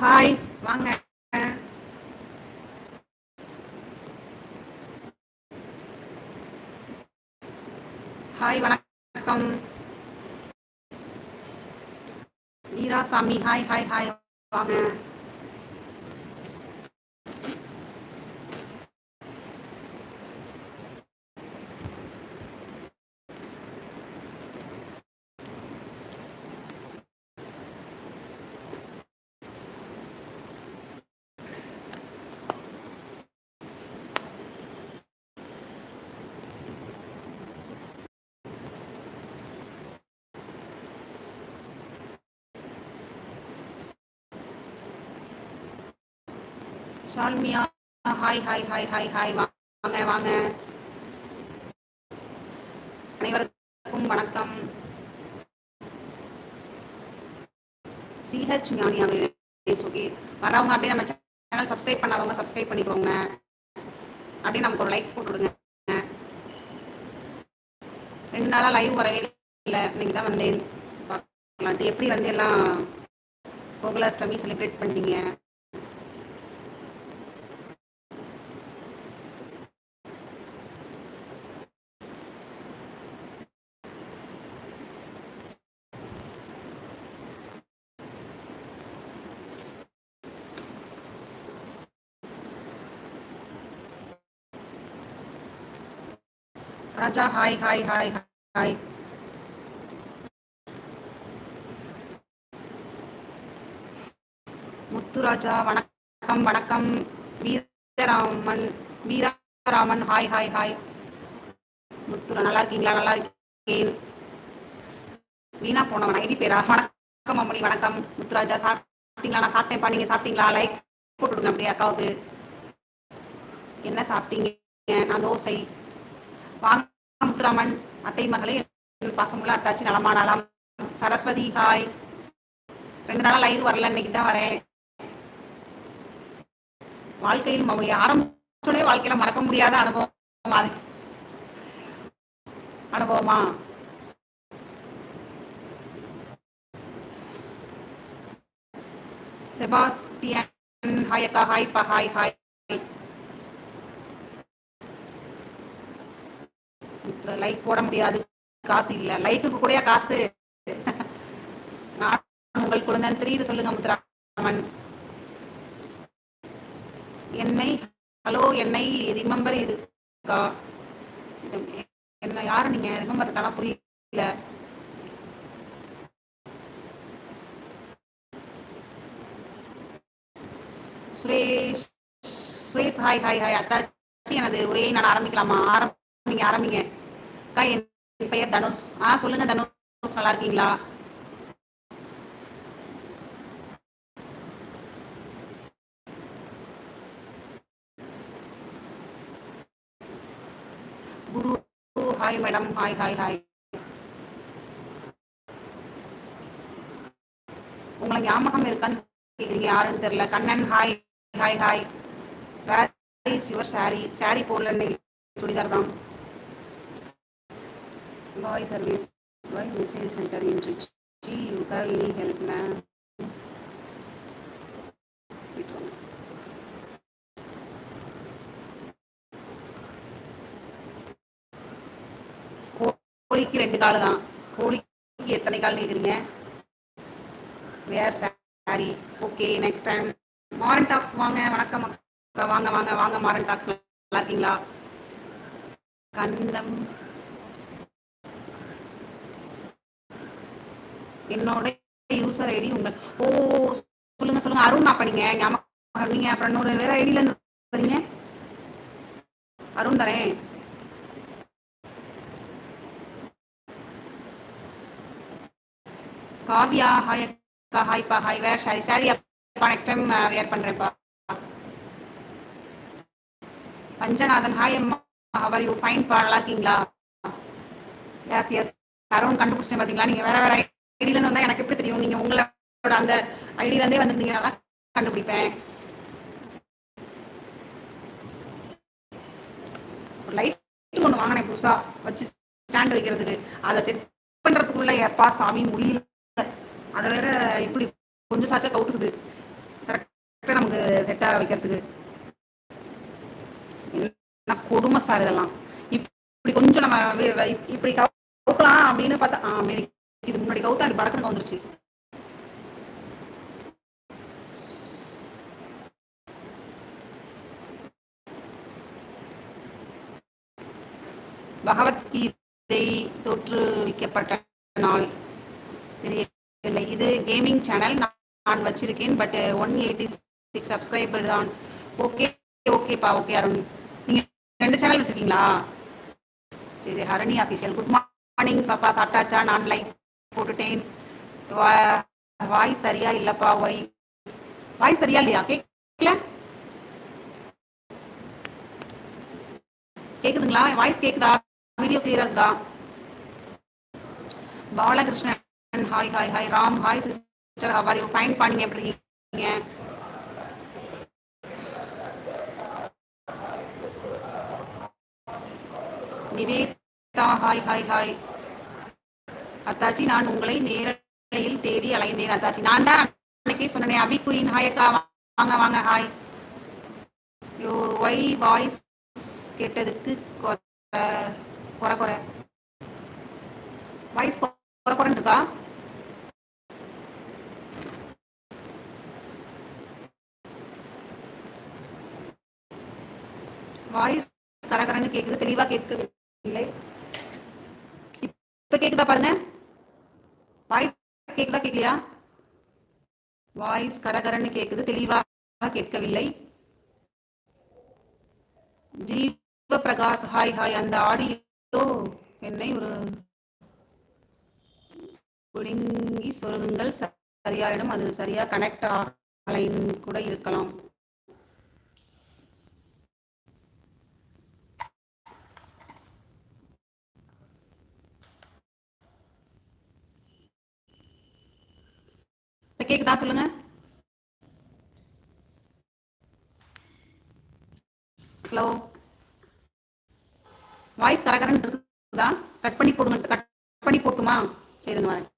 Hi வாங்க. Hi வணக்கம். Veerasamy hi hi hi வாங்க. Shalmiya hi hi hi hi hi வாங்க வாங்க. அனைவருக்கும் வணக்கம். சிஹெச் ஞானியாவே ஓகே வரவங்க அப்படியே நம்ம சேனல் சப்ஸ்கிரைப் பண்ணாதவங்க சப்ஸ்கிரைப் பண்ணிக்கோங்க. அப்படியே நமக்கு ஒரு லைக் போட்டு விடுங்க ரெண்டு நாளாக லைவ் வரவே இல்லை. இன்னைக்கு தான் வந்தேன். பார்க்கலான்ட்டு எப்படி வந்து எல்லாம் கோகுலாஷ்டமி செலிப்ரேட் பண்ணீங்க? Raja hi hi hi hi. Muthuraja வணக்கம் வணக்கம். Veeraraman Veeraraman hi hi hi. முத்துரா நல்லா இருக்கீங்களா? நல்லா இருக்கேன். வீணா போனவன் ஐடி பேரா? வணக்கம் அம்மணி வணக்கம். முத்துராஜா சாப்பிட்டீங்களா? நான் சாப்பிட்டேன்ப்பா. நீங்க சாப்பிட்டீங்களா? லைக் போட்டுடுங்க அப்படியே அக்காவுக்கு. என்ன சாப்பிட்டீங்க? நான் தோசை. வாங்க முத்துராமன் அத்தை மகளே பாசமுள்ள அத்தாச்சி நலமா நலம் சரஸ்வதி ஹாய் ரெண்டு நாளா லைவ் வரல இன்னைக்கு தான் வரேன். வாழ்க்கையில் ம- வாழ்க்கையில மறக்க முடியாத அனுபவம் அது. அனுபவமா? செபாஸ்டியன் ஹாய் அக்கா ஹாய் பா ஹாய் ஹாய் லைக் போட முடியாது. காசு இல்ல. லைக்குக்கு கூட காசு? நான் உங்கள் குழந்தைன்னு தெரியுது. சொல்லுங்க முத்துராமன். என்னை ஹலோ என்னை ரிமெம்பர் இருக்கா என்ன யாரு நீங்க? ரிமெம்பர் இருக்கானா புரியல. Suresh Suresh hi hi hi அத்தாச்சி எனது உரையை நான் ஆரம்பிக்கலாமா? ஆரம்பிங்க ஆரம்பிங்க. அக்கா என் பெயர் தனுஷ். ஆ சொல்லுங்க தனுஷ். நல்லா இருக்கீங்களா? Guru hi madam hi hi hi உங்களை ஞாபகம் இருக்கான்னு கேக்குறீங்க யாருன்னு தெரியல. Kannan hi hi hi where is your sari sorry போடல சுடிதார் தான் bye service bye message centre என்று G you have any help ma'am கோழிக்கு ரெண்டு கால் தான். கோழிக்கு எத்தனை கால் கேட்குறீங்க wear sari okay next time Maran tax வாங்க வணக்கம் அக்கா வாங்க வாங்க வாங்க மாரன் டாக்ஸ் நல்லா இருக்கீங்களா? கந்தம் என்னோட யூசர் ஐடி உங்க ஓ சொல்லுங்க சொல்லுங்க. அருண் அப்ப நீங்க ஞாபகம் நீங்க அப்புறம் இன்னொரு வேற ஐடியில இருந்து வரீங்க அருண் தரேன். காவியா ஹாய் அக்கா. ஹாய்ப்பா ஹாய் வேர் சாரி சாரி அப்பா நெக்ஸ்ட் டைம் வேர் பண்றேன்ப்பா பஞ்சநாதன் ஹாய் அம்மா. அவர் யூ ஃபைன் பா. நல்லா இருக்கீங்களா? எஸ் எஸ் அருண் கண்டுபிடிச்சிட்டேன் பாத்தீங்களா? நீங்க வேற வேற ஐடியில இருந்து வந்தா எனக்கு எப்படி தெரியும்? நீங்க உங்களோட அந்த ஐடியில இருந்தே வந்திருந்தீங்கன்னா தான் கண்டுபிடிப்பேன். ஒரு லைட் ஒன்று வாங்கினேன் புதுசா வச்சு ஸ்டாண்ட் வைக்கிறதுக்கு. அதை செட் பண்றதுக்குள்ள எப்பா சாமி முடியல. அதை வேற இப்படி கொஞ்சம் சாச்சா கவுத்துக்குது. கரெக்டாக நமக்கு செட் ஆக வைக்கிறதுக்கு. என்ன கொடுமை சார் இதெல்லாம். இப்படி கொஞ்சம் நம்ம இப்படி கவுக்கலாம் அப்படின்னு பார்த்தா ஆ மேரி முன்னாடி கவுத்தா பறக்கணும் வந்துருச்சு. பகவத்கீதை தோற்றுவிக்கப்பட்ட நாள். தெரியவில்லை. இது கேமிங் சேனல் நான் வச்சிருக்கேன். But one eighty six subscriber தான் ஓகே ஓகேப்பா ஓகே அருண். நீங்கள் ரெண்டு சேனல் வச்சிருக்கீங்களா? சரி ஹரணி அஃபிஷியல் குட் மார்னிங் பாப்பா சாப்பிட்டாச்சா? நான் லைக் போட்டுட்டேன். வாய் சரியா இல்லப்பா ஒய் வாய் சரியா இல்லையா? கேட்கல கேக்குதுங்களா? வாய்ஸ் கேக்குதா? வீடியோ கிளியரா இருக்குதா Balakrishnan hi hi hi. Ram hi sister how are you fine பண்ணீங்க எப்படி இருக்கீங்க? Nivetha hi hi hi. அத்தாச்சி நான் உங்களை நேரில் தேடி அலைந்தேன். அத்தாச்சி நான் தான் அன்னைக்கே சொன்னேன் அபி குயின் ஹாய் அக்கா வாங்க வாங்க ஹாய் யோ ஒய் வாய்ஸ் கேட்டதுக்கு குறை குறை வாய்ஸ் குறை குறைன்னு இருக்கா? வாய்ஸ் கரகரன்னு கேக்குது தெளிவா கேட்கவில்லை. இப்ப கேக்குதா பாருங்க. வாய்ஸ் கேக்குதா கேக்கலையா? வாய்ஸ் கரகரன்னு கேக்குது தெளிவாக கேட்கவில்லை. ஜீவ பிரகாஷ் ஹாய் ஹாய் அந்த ஆடியோ என்னை ஒரு குடுங்கி சொருகுங்கள். ச- சரியாயிடும் அது சரியா கனெக்ட் ஆகலைன்னு கூட இருக்கலாம். கேக்குதா சொல்லுங்க? ஹலோ? வாய்ஸ் கரகரன்னு இருக்குதா? கட் பண்ணி போடுங்க கட் பண்ணி போட்டுமா? சரிங்க வரேன்.